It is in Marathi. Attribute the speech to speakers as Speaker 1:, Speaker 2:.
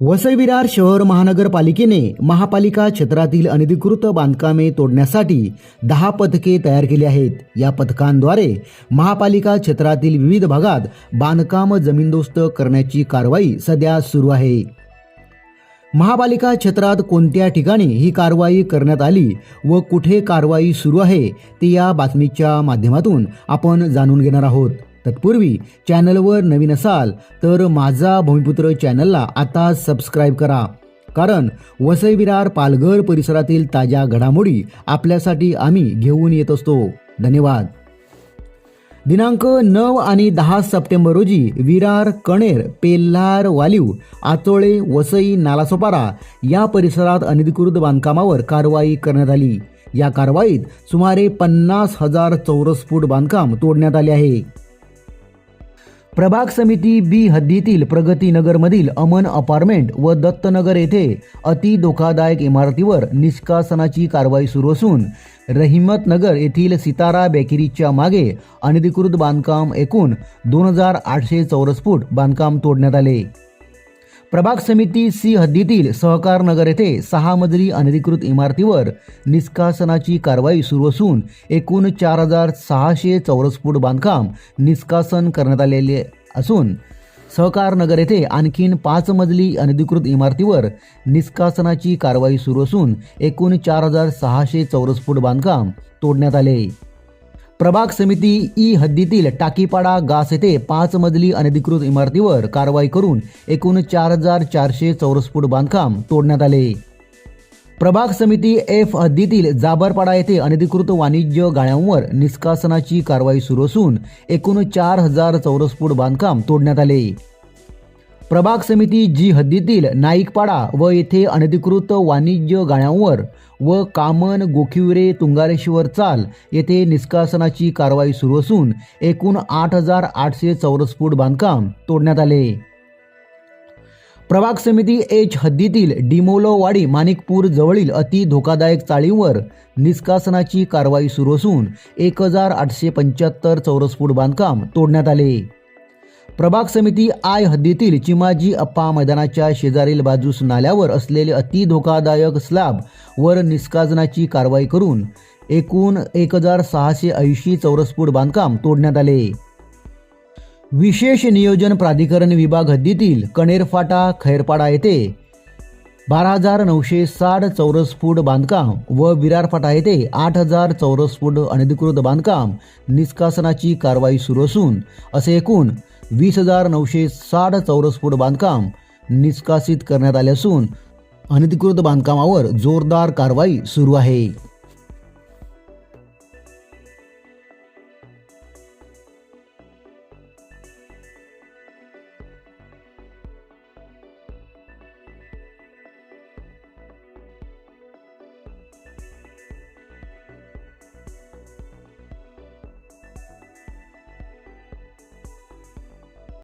Speaker 1: वसई विरार शहर महानगरपालिकेने महापालिका क्षेत्रातील अनधिकृत बांधकामे तोडण्यासाठी दहा पथके तयार केली आहेत. या पथकांद्वारे महापालिका क्षेत्रातील विविध भागात बांधकाम जमीनदोस्त करण्याची कारवाई सध्या सुरू आहे. महापालिका क्षेत्रात कोणत्या ठिकाणी ही कारवाई करण्यात आली व कुठे कारवाई सुरू आहे ते या बातमीच्या माध्यमातून आपण जाणून घेणार आहोत. तत्पूर्वी चॅनलवर नवीन असाल तर माझा भूमिपुत्र चॅनलला आता सबस्क्राईब करा. कारण वसई विरार पालघर परिसरातील ताज्या घडामोडी आपल्यासाठी आम्ही घेऊन येत असतो. धन्यवाद. दिनांक नऊ आणि दहा सप्टेंबर रोजी विरार कणेर पेल्हार वालीव आचोळे वसई नालासोपारा या परिसरात अनधिकृत बांधकामावर कारवाई करण्यात आली. या कारवाईत सुमारे पन्नास हजार चौरस फूट बांधकाम तोडण्यात आले आहे. प्रभाग समिती बी हद्दीतील प्रगतीनगरमधील अमन अपार्टमेंट व दत्तनगर येथे अति धोकादायक इमारतीवर निष्कासनाची कारवाई सुरू असून रहिमत नगर येथील सितारा बेकरीच्या मागे अनधिकृत बांधकाम एकूण दोन हजार आठशे चौरस फूट बांधकाम तोडण्यात आले. प्रभाग समिती सी हद्दीतील सहकार नगर येथे सहा मजली अनधिकृत इमारतीवर निष्कासनाची कारवाई सुरू असून एकूण चार हजार सहाशे चौरस फूट बांधकाम निष्कासन करण्यात आलेले असून सहकार नगर येथे आणखीन पाच मजली अनधिकृत इमारतीवर निष्कासनाची कारवाई सुरू असून एकूण चार हजार सहाशे चौरस फूट बांधकाम तोडण्यात आले. प्रभाग समिती ई हद्दीतील टाकीपाडा गास येथे पाच मजली अनधिकृत इमारतीवर कारवाई करून एकूण चार हजार चारशे चौरस फूट बांधकाम तोडण्यात आले. प्रभाग समिती एफ हद्दीतील जाबरपाडा येथे अनधिकृत वाणिज्य गाळ्यांवर निष्कासनाची कारवाई सुरू असून एकूण चार हजार चौरस फूट बांधकाम तोडण्यात आले. प्रभाग समिती जी हद्दीतील नाईकपाडा व येथे अनधिकृत वाणिज्य गाळ्यांवर व कामन गोखिवरे तुंगारेश्वर चाल येथे निष्कासनाची कारवाई सुरू असून एकूण आठ हजार आठशे चौरस फूट बांधकाम तोडण्यात आले. प्रभाग समिती एच हद्दीतील डिमोलोवाडी माणिकपूर जवळील अति धोकादायक चाळींवर निष्कासनाची कारवाई सुरू असून एक हजार आठशे पंच्याहत्तर चौरस फूट बांधकाम तोडण्यात आले. प्रभाग समिती आय हद्दीतील चिमाजी अप्पा मैदानाच्या शेजारील बाजूस नाल्यावर असलेले अति धोकादायक स्लॅब वर निष्कासनाची कारवाई करून एकूण एक हजार सहाशे ऐंशी चौरस फूट बांधकाम तोडण्यात आले. विशेष नियोजन प्राधिकरण विभाग हद्दीतील कणेरफाटा खैरपाडा येथे बारा हजार नऊशे साठ चौरस फूट बांधकाम व विरारफाटा येथे आठ हजार चौरस फूट अनधिकृत बांधकाम निष्कासनाची कारवाई सुरू असून असे एकूण वीस हजार नऊशे साठ चौरस फूट बांधकाम निष्कासित करण्यात आले असून अनधिकृत बांधकामावर जोरदार कारवाई सुरू आहे.